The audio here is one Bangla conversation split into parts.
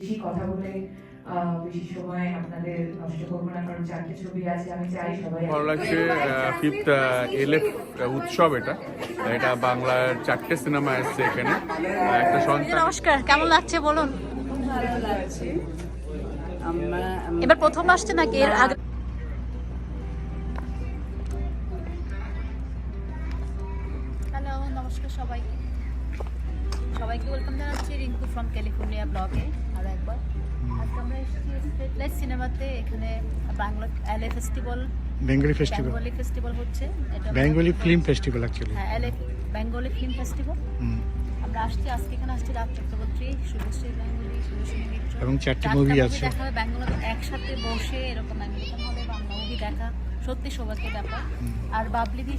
বেশি কথা বলে বেশি সময় আপনাদের নষ্ট করব না কারণ চারটে ছবি আছে আমি চাই সবাই ভালো লাগছে ফিফথ এলএফ উৎসব এটা। এটা বাংলার চারটে সিনেমা এসছে এখানে। একটা সন্তান নমস্কার কেমন লাগছে বলুন? ভালো লাগছে এবার প্রথম আসছে নাকি এর আগে? হ্যালো নমস্কার সবাইকে। সবাইকে ওয়েলকাম জানাচ্ছি রিঙ্কু ফ্রম ক্যালিফোর্নিয়া ব্লগে আরও আজকে আমরা এসেছি স্ট্রেট লাইট সিনেমাতে এখানে Bangla LA festival Bengali festival. Bengali festival হচ্ছে। এটা বেঙ্গলি ফিল্ম ফেস্টিভ্যাল অ্যাকচুয়ালি হ্যাঁ এলএ বেঙ্গলি ফিল্ম ফেস্টিভ্যাল। আমরা আসছি আজকে এখানে আসছি রাজ চক্রবর্তী শুভশ্রী গাঙ্গুলি শুভশ্রী মিত্র। এবং চারটি movie আছে। দেখা হবে ব্যাঙ্গালোরে একসাথে বসে এরকম আমেরিকান হলে বাংলা মুভি দেখা। সত্যি সৌভাগ্য ব্যাপার। আর বাবলিদি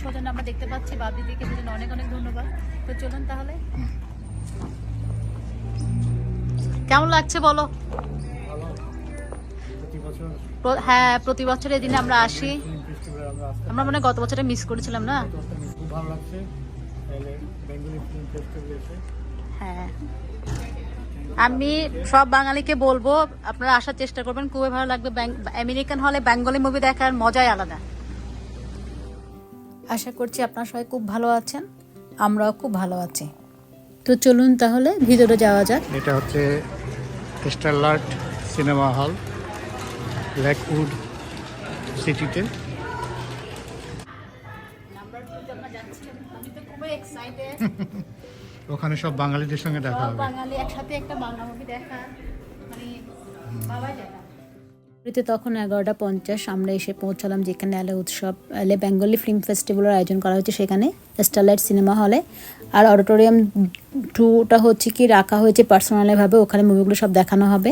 সৌজন্য আমরা দেখতে পাচ্ছি বাবলিদিকে সেজন্য অনেক অনেক ধন্যবাদ। তো চলুন তাহলে। কেমন লাগছে বলো? হ্যাঁ প্রতি বছর এই দিনে আমরা আসি। আমরা মানে গত বছরে মিস করেছিলাম না? খুব ভালো লাগছে। বেঙ্গলি ফিল্ম ফেস্টিভ্যাল এসে। হ্যাঁ। আমি সব বাঙালিকে বলব আপনারা আসার চেষ্টা করবেন। খুবই ভালো লাগবে। ব্যাং- আমেরিকান হলে বেঙ্গলি মুভি দেখার মজাই আলাদা। আশা করছি আপনারা সবাই খুব ভালো আছেন। আমরাও খুব ভালো আছি। তো চলুন তাহলে ভিতরে যাওয়া যাক। এটা হচ্ছে স্টারলার্ট সিনেমা হল ল্যাকউড সিটিতে। ওখানে সব বাঙালিদের সঙ্গে দেখা হবে। বাঙালি একসাথে একটা বাংলা মুভি দেখা মানে যায় তখন এগারোটা পঞ্চাশ আমরা এসে পৌঁছালাম যেখানে আলে উৎসব আলে বেঙ্গলি ফিল্ম ফেস্টিভ্যালের আয়োজন করা হয়েছে সেখানে স্টারলাইট সিনেমা হলে। আর অডিটোরিয়াম টুটা হচ্ছে কি রাখা হয়েছে পার্সোনালিভাবে ওখানে মুভিগুলো সব দেখানো হবে।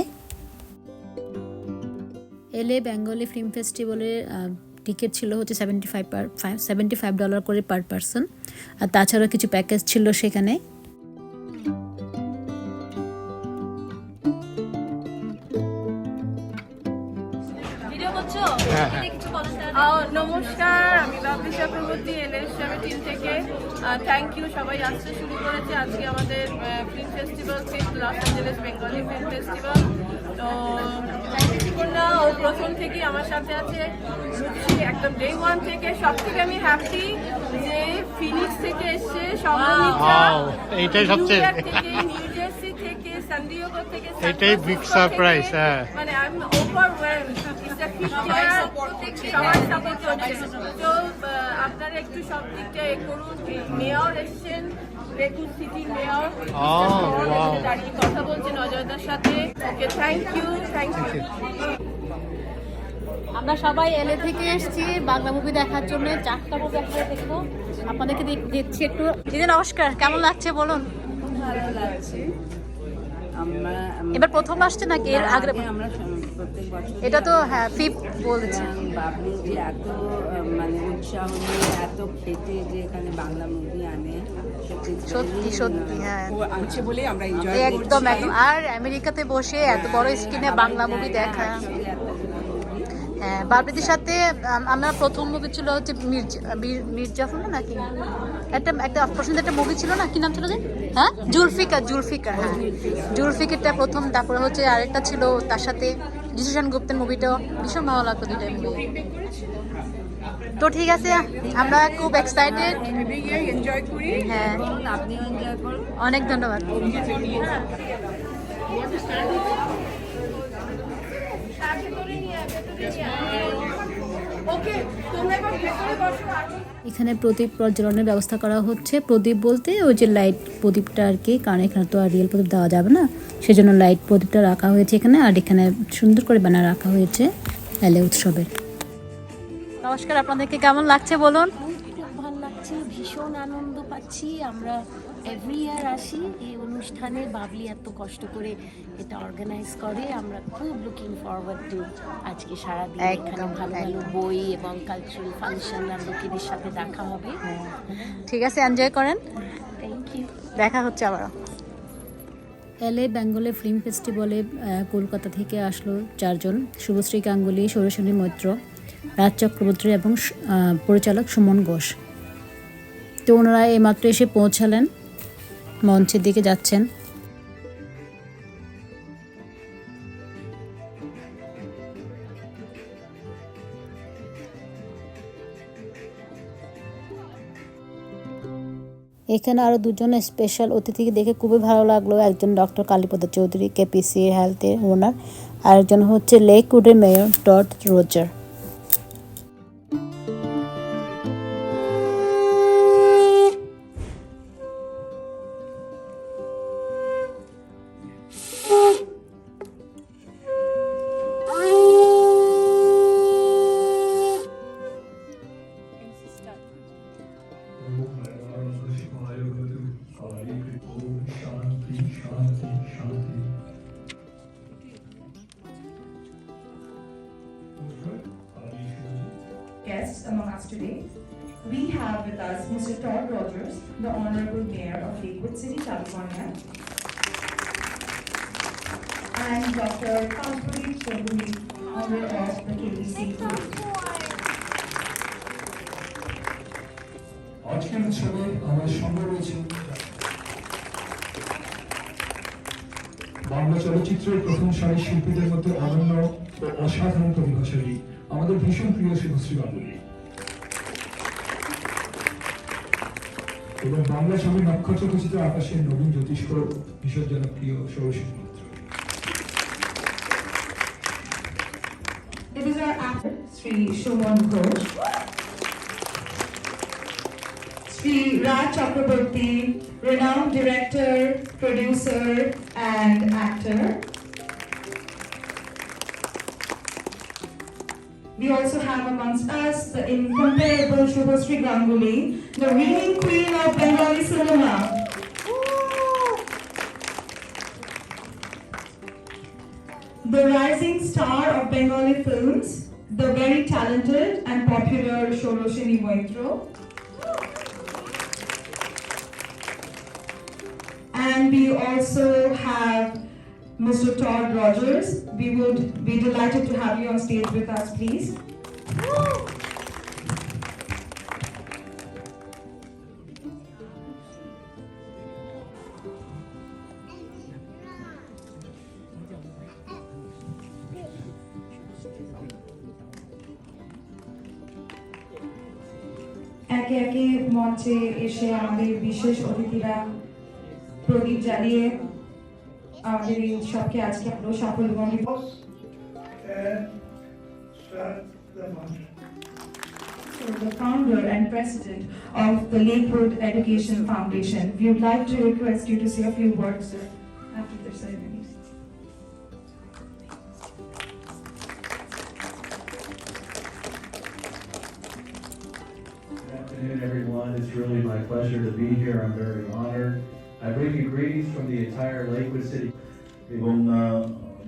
এলে বেঙ্গলি ফিল্ম ফেস্টিভ্যালের টিকিট ছিল হচ্ছে seventy five seventy five dollar করে পার পারসন আর তাছাড়াও কিছু প্যাকেজ ছিল সেখানে। নমস্কার আমি বাবলি চক্রবর্তী আমি টিম থেকে। থ্যাংক ইউ সবাই আসতে শুরু করেছে আজকে আমাদের film festival fifth Los Angeles Bengali film festival তো না ও প্রথম থেকে আমার সাথে আছে। একদম ডে ওয়ান থেকে সব থেকে আমি হ্যাপি যে ফিনিক্স থেকে এসছে Wow, এইটাই সবচেয়ে- সানডিয়েগো থেকে এটাই big surprise, হ্যাঁ। মানে আমি ওভারওয়েলড ইটস আ সবার সাপোর্ট হচ্ছে তো আপনারা একটু সব দিকটা এ করুন। মেয়র এসছেন সিটি মেয়র দাঁড়িয়ে কথা বলছেন অজয়দার সাথে। Okay thank you thank you আমরা সবাই এলে থেকে এসেছি বাংলা মুভি দেখার জন্য। চারটা মুভি একসাথে দেখব আপনাদেরকে দেখ- দিচ্ছি একটু। দিদি নমস্কার। কেমন লাগছে বলুন? ভালো লাগছে। এবার প্রথম আসছে নাকি এর আগে আমরা প্রত্যেক বছর এটা তো হ্যাঁ ফিফ বলছে। বাবলু যে এত মানে উৎসাহ নিয়ে এত খেতে যে এখানে বাংলা মুভি আনে সত্যি সত্যি হ্যাঁ। আনছে বলে আমরা এনজয় একদম একদম। আর আমেরিকাতে বসে এত বড় স্ক্রিনে বাংলা মুভি দেখা। এত হ্যাঁ বাবরিদির সাথে, আম- আমরা প্রথম মুভি ছিল হচ্ছে মির্জা মির্জাফর না নাকি? একটা একটা পছন্দের একটা মুভি ছিল না? কি নাম ছিল যে? হ্যাঁ? জুলফিকার জুলফিকার হ্যাঁ। জুলফিকারটা প্রথম, তারপরে হচ্ছে আরেকটা ছিল তার সাথে জিসুশান গুপ্তের মুভিটাও ভীষণ ভালো লাগতো দুইটা মুভি তো ঠিক আছে, আমরা খুব এক্সাইটেড হ্যাঁ। অনেক ধন্যবাদ ওকে তোমরা এবার ভেতরে বসো আমি এখানে প্রদীপ প্রজ্বলনের ব্যবস্থা করা হচ্ছে। প্রদীপ বলতে ওই যে লাইট প্রদীপটা আর কি কারণ এখানে তো আর রিয়েল প্রদীপ দেওয়া যাবে না। সেজন্য লাইট প্রদীপটা রাখা হয়েছে এখানে আর এখানে সুন্দর করে ব্যানার রাখা হয়েছে এলে উৎসবের। নমস্কার আপনাদেরকে কেমন লাগছে বলুন? খুব ভালো লাগছে ভীষণ আনন্দ পাচ্ছি। আমরা এভরি ইয়ার আসি এই অনুষ্ঠানে বাবলি এত কষ্ট করে এটা অর্গানাইজ করে। আমরা খুব লুকিং ফরওয়ার্ড টু আজকে সারাদিন এখানে একদম, ভালো ভালো বই এবং কালচারাল ফাংশন আর লোকেদের সাথে দেখা হবে। ঠিক আছে এনজয় করেন। থ্যাংক ইউ দেখা হচ্ছে আবার এলএ বেঙ্গলে ফিল্ম ফেস্টিভ্যালে কলকাতা থেকে আসলো চারজন। শুভশ্রী গাঙ্গুলি সৌরসেনী মৈত্র রাজ চক্রবর্তী এবং পরিচালক সুমন ঘোষ। তো ওনারা এইমাত্র এসে পৌঁছালেন। মঞ্চের দিকে যাচ্ছেন। এখানে আরও দুজন স্পেশাল অতিথিকে দেখে খুবই ভালো লাগল। একজন ডক্টর কালীপদ চৌধুরী কেপিসি হেলথের ওনার আর একজন হচ্ছে লেকউডের mayor dot Roger guests among us today. We have with us Mr. Todd Rogers, the Honorable Mayor of Lakewood City, California. And Dr. Kalpuri Chaudhary, founder of the KBC. আজকের উৎসবে আমার সঙ্গে রয়েছে বাংলা চলচ্চিত্রের প্রথম সারির শিল্পীদের মধ্যে অনন্য ও অসাধারণ প্রতিভাশালী আমাদের ভীষণ প্রিয় শুভশ্রী গাঙ্গুলি এবং বাংলা ছবির নক্ষত্র খচিত আকাশের নবীন জ্যোতিষ্ক ভীষণ জনপ্রিয় সৌরশী মিত্র Sri Shumon Ghosh. Sri Raj Chakraborty, renowned director, producer, and actor. We also have amongst us the incomparable Shubhasri Ganguly, the reigning queen of Bengali cinema. The rising star of Bengali films, the very talented and popular Shoroshini Moitro. And we also have Mr. Todd Rogers We would be delighted to have you on stage with us, please. একে একে মঞ্চে এসে আমাদের বিশেষ অতিথিরা প্রদীপ জ্বালিয়ে আমাদের এই উৎসবকে আজকে আরো সাফল্যমণ্ডিত and start the march. So the founder and president of the Lakewood Education Foundation, we would like to request you to say a few words after the ceremony. Good afternoon, everyone. It's really my pleasure to be here. I'm very honored. I bring you greetings from the entire Lakewood City. এবং আহ,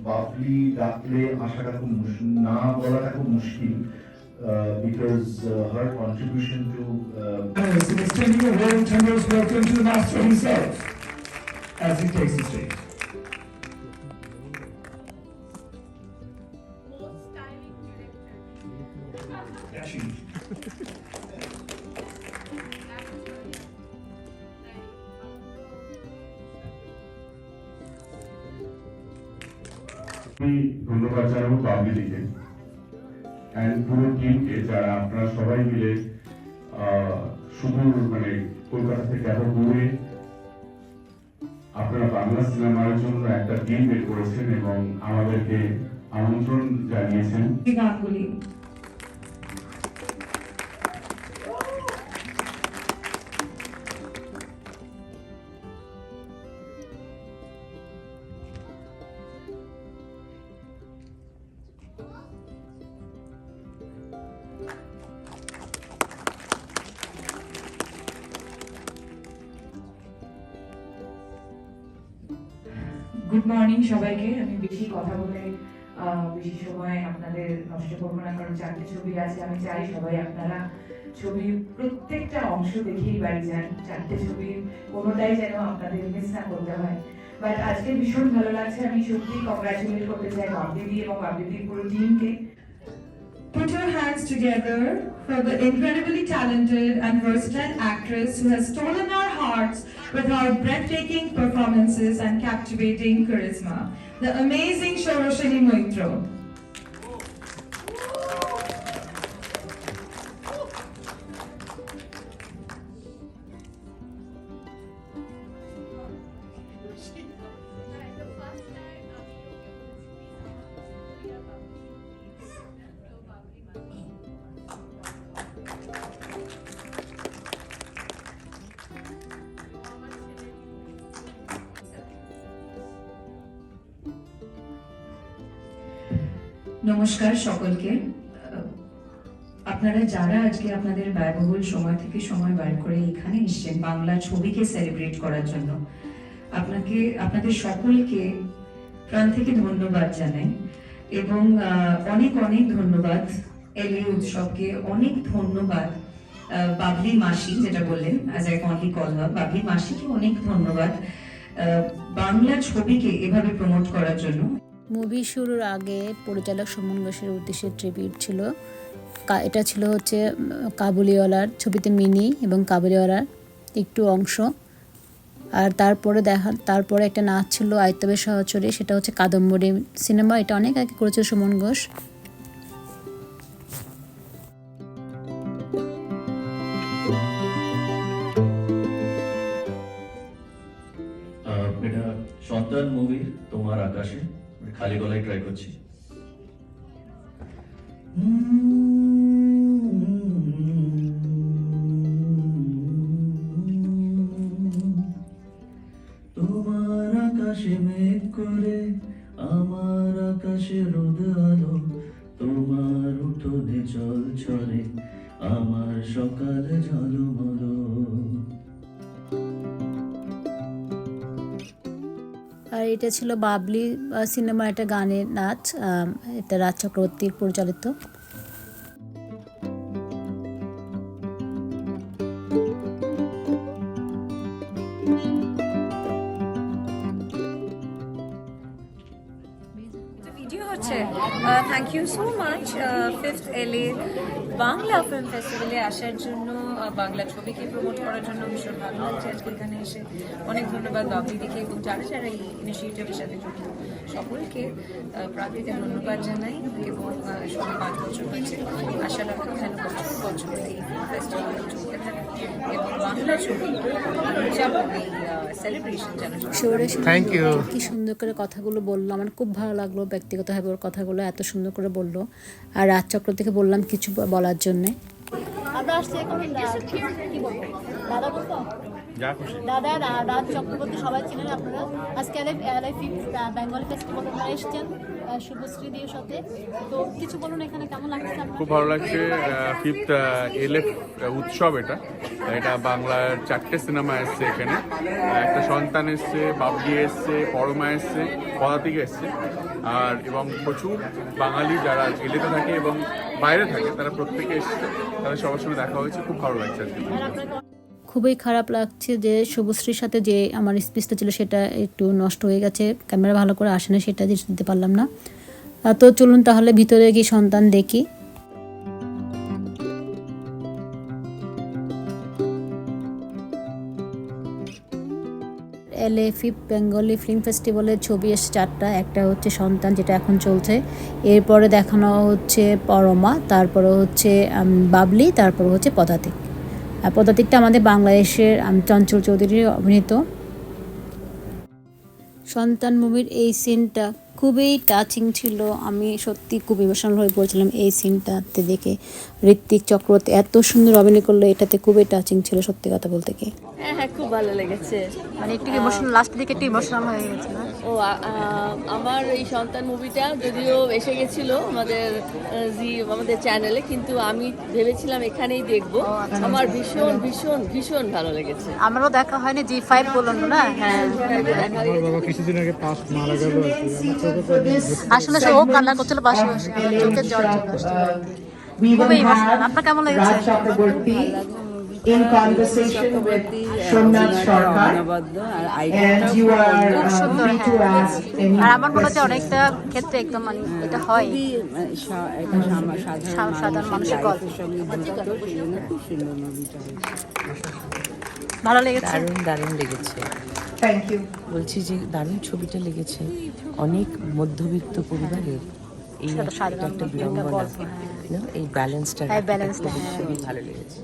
বাবলি ডাকলে আসাটা খুব মুশ- না বলাটা খুব মুশকিল because her contribution to Yes, it is taking a warm tremendous welcome to the master himself as he takes the stage. আপনারা সবাই মিলে সুদূর মানে কলকাতা থেকে এত দূরে আপনারা বাংলা সিনেমার জন্য একটা টিম বের করেছেন এবং আমাদেরকে আমন্ত্রণ জানিয়েছেন. গুড মর্নিং সবাইকে। আমি বেশি কথা বলে বেশি সময় আপনাদের নষ্ট করব না, কারণ চারটে ছবি আছে, আমি চাই সবাই আপনারা ছবির প্রত্যেকটা অংশ দেখেই বাড়ি যান। চারটে ছবির কোনোটাই যেন আপনাদের মিস না করতে হয়। বাট আজকে ভীষণ ভালো লাগছে, আমি সত্যি কংগ্রাচুলেট করতে চাই বাবদিদি এবং বাবদিদির পুরো টিমকে Put your hands together for the incredibly talented and versatile actress who has stolen our hearts with her breathtaking performances and captivating charisma, the amazing Shoroshini Moitro. নমস্কার সকলকে। আপনারা যারা আজকে আপনাদের ব্যয়বহুল সময় থেকে সময় বার করে এখানে এসছেন বাংলা ছবিকে সেলিব্রেট করার জন্য, আপনাকে, আপনাদের সকলকে প্রাণ থেকে ধন্যবাদ জানাই এবং অনেক অনেক ধন্যবাদ এলএ উৎসবকে, অনেক ধন্যবাদ বাবলি মাসি যেটা বললেন as I fondly call Babli মাসিকে অনেক ধন্যবাদ বাংলা ছবিকে এভাবে প্রমোট করার জন্য। মুভি শুরুর আগে পরিচালক সুমন ঘোষের উদ্দেশ্যে ট্রিবিউট ছিল। এটা ছিল হচ্ছে কাবুলিওয়ালার ছবিতে মিনি এবং কাবুলিওয়ালার একটু অংশ। আর তারপরে দেখা, তারপরে একটা নাচ ছিল আয়তবের সহচরে, সেটা হচ্ছে কাদম্বরী সিনেমা। এটা অনেক আগে করেছিল সুমন ঘোষ। এটা সন্তান মুভি তোমার আকাশে? খালি গলায় ট্রাই করছি। এটা ছিল বাবলি সিনেমা একটা গানের নাচ এটা রাজ চক্রবর্তীর পরিচালিত। Thank you so much fifth LA Bangla film ফেস্টিভ্যালে আসার জন্য বাংলা ছবিকে প্রমোট করার জন্য ভীষণ ভালো লাগছে। আজকে এখানে এসে অনেক ধন্যবাদ বাবলিদিকে এবং যারা যারা এই ইনিশিয়েটিভের সাথে যুক্ত সকলকে প্রাকৃতিক ধন্যবাদ জানাই এবং আহ, সবে পাঁচ বছর হয়েছে আশা রাখি যেন বছর বছর এই ফেস্টিভ্যাল চলতে থাকে এবং বাংলা ছবি সেলিব্রেশন থাকে। Thank you. কি সুন্দর করে কথাগুলো বলল। আমার খুব ভালো লাগল ব্যক্তিগতভাবে ওর কথাগুলো এত সুন্দর করে বলল। আর রাজ চক্রবর্তীকে বললাম কিছু বলার জন্যে। আসছি এখন কি বলব? দাদা রাজ চক্রবর্তী সবাই চিনেন আপনারা। আজকে ফিফথ ফেস্টিভ্যাল আপনারা এসেছেন শুভশ্রী দিয়ের সাথে। তো কিছু বলুন এখানে কেমন লাগছে খুব ভালো লাগছে ফিফথ এলএফ উৎসব এটা। এটা বাংলার চারটে সিনেমা এসছে এখানে। একটা সন্তান এসছে বাবলি এসছে পরমা এসছে পদাতিক এসছে। আর এবং প্রচুর বাঙালি যারা এলেতে থাকে এবং বাইরে থাকে, তারা প্রত্যেকে এসছে, তাদের সবার সঙ্গে দেখা হয়েছে, খুব ভালো লাগছে আজকে খুবই খারাপ লাগছে যে শুভশ্রীর সাথে যে আমার স্পিচটা ছিল সেটা একটু নষ্ট হয়ে গেছে, ক্যামেরা ভালো করে আসে না, সেটা দিতে পারলাম না। তো চলুন তাহলে ভিতরে গিয়ে সন্তান দেখি। এলে ফিফ বেঙ্গলি ফিল্ম ফেস্টিভ্যালের ছবি এসে চারটা একটা হচ্ছে সন্তান যেটা এখন চলছে। এরপরে দেখানো হচ্ছে পরমা, তারপরে হচ্ছে বাবলি, তারপরে হচ্ছে পদাতিক। আর পদাতিকটা আমাদের বাংলাদেশের চঞ্চল চৌধুরীর অভিনীত। সন্তান মুভির এই সিনটা খুবই টাচিং ছিল। আমি সত্যি খুব ইমোশনাল হয়ে পড়েছিলাম এই সিনটাতে দেখে। ঋত্বিক চক্রবর্তী এত সুন্দর অভিনয় করল এটাতে খুবই টাচিং ছিল সত্যি কথা বলতে কি হ্যাঁ হ্যাঁ খুব ভালো লেগেছে। মানে একটু ইমোশনাল লাস্ট দিকে একটু ইমোশনাল হয়ে গেছিল ও আমার এই সন্তান মুভিটা যদিও এসে গেছিল আমাদের জি আমাদের চ্যানেলে কিন্তু আমি ভেবেছিলাম এখানেই দেখব। আমার ভীষণ ভীষণ ভীষণ ভালো লেগেছে। আমারও দেখা হয়নি জি ফাইভ বলুন না? হ্যাঁ আমার বাবা কিছুদিন আগে পাস মারা গেল। আসলে সে ও কান্না করছিল পাশে বসে চোখের জল চলে আসছিল। খুবই আপনার কেমন লেগেছে? In conversation with Somnath Sarkar and you are খুব uh, সুন্দর free to হ্যাঁ। ask any আর আমার মনে হচ্ছে অনেকটা ক্ষেত্রে একদম মানে এটা হয়। সা- সাধারণ মানুষের গল্প। ভালো লেগেছে? দারুণ দারুণ লেগেছে। থ্যাংক ইউ বলছি যে দারুণ ছবিটা লেগেছে। অনেক মধ্যবিত্ত পরিবারের এই একটা সাধারণ একটা একটা বিড়ম্বনা। এই ব্যালেন্সটা। খুবই ভালো লেগেছে।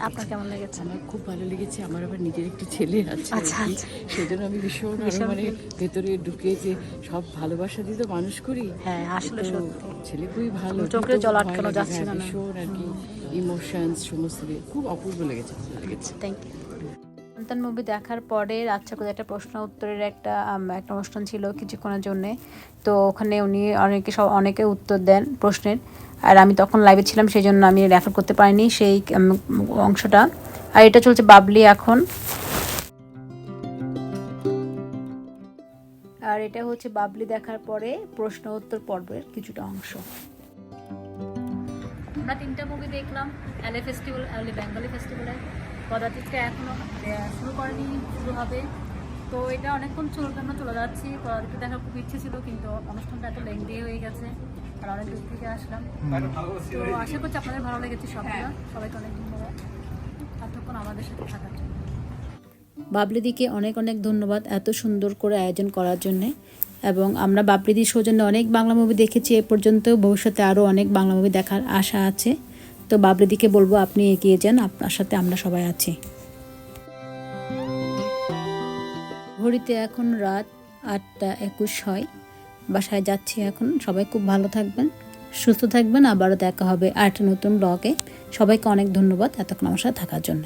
আপনার কেমন লেগেছে? আমার খুব ভালো লেগেছে। আমার আবার নিজের একটি ছেলে আছে আচ্ছা। আচ্ছা। সেজন্য আমি ভীষণ মানে ভেতরে ঢুকে যে সব ভালোবাসা দিয়ে তো মানুষ করি হ্যাঁ আসলে সত্যি। ছেলে খুবই ভালো চোখে জল আটকানো হ্যাঁ, না। ভীষণ আর কি। ইমোশনস সমস্ত খুব অপূর্ব লেগেছে লেগেছে। থ্যাংক ইউ সন্তান মুভি দেখার পরে আচ্ছা করে একটা প্রশ্ন উত্তরের একটা একটা অনুষ্ঠান ছিল কিছুক্ষণের জন্যে। তো ওখানে উনি অনেকে সব, অনেকে উত্তর দেন প্রশ্নের। আর আমি তখন লাইভে ছিলাম সেই জন্য আমি রেকর্ড করতে পারিনি সেই অংশটা। আর এটা চলছে বাবলি এখন। আর এটা হচ্ছে বাবলি দেখার পরে প্রশ্ন উত্তর পর্বের কিছুটা অংশ। আমরা তিনটা মুভি দেখলাম এলএ ফেস্টিভ্যাল এলএ বেঙ্গলি ফেস্টিভ্যালে পদাতিকটা এখনও শুরু করেনি, শুরু হবে। তো এটা অনেকক্ষণ চলবে আমরা চলে যাচ্ছি। পদাতিকটা দেখার খুব ইচ্ছে ছিল, কিন্তু অনুষ্ঠানটা এত লেংদি হয়ে গেছে, আর অনেক দূর থেকে আসলাম। তো আশা করছি আপনাদের ভালো লেগেছে সবগুলো সবাইকে অনেক ধন্যবাদ। এতক্ষণ আমাদের সাথে থাকার জন্য। বাবলিদিকে অনেক অনেক ধন্যবাদ এত সুন্দর করে আয়োজন করার জন্যে। এবং আমরা বাবলিদির সৌজন্যে অনেক বাংলা মুভি দেখেছি, এ পর্যন্ত ভবিষ্যতে আরও অনেক বাংলা মুভি দেখার আশা আছে। তো বাবরিদিকে বলব আপনি এগিয়ে যান, আপনার সাথে আমরা সবাই আছি। ঘড়িতে এখন রাত আটটা একুশ হয়, বাসায় যাচ্ছি এখন, সবাই খুব ভালো থাকবেন, সুস্থ থাকবেন, আবারও দেখা হবে আরেকটা নতুন ব্লগে। সবাইকে অনেক ধন্যবাদ এতক্ষণ আমার সাথে থাকার জন্য।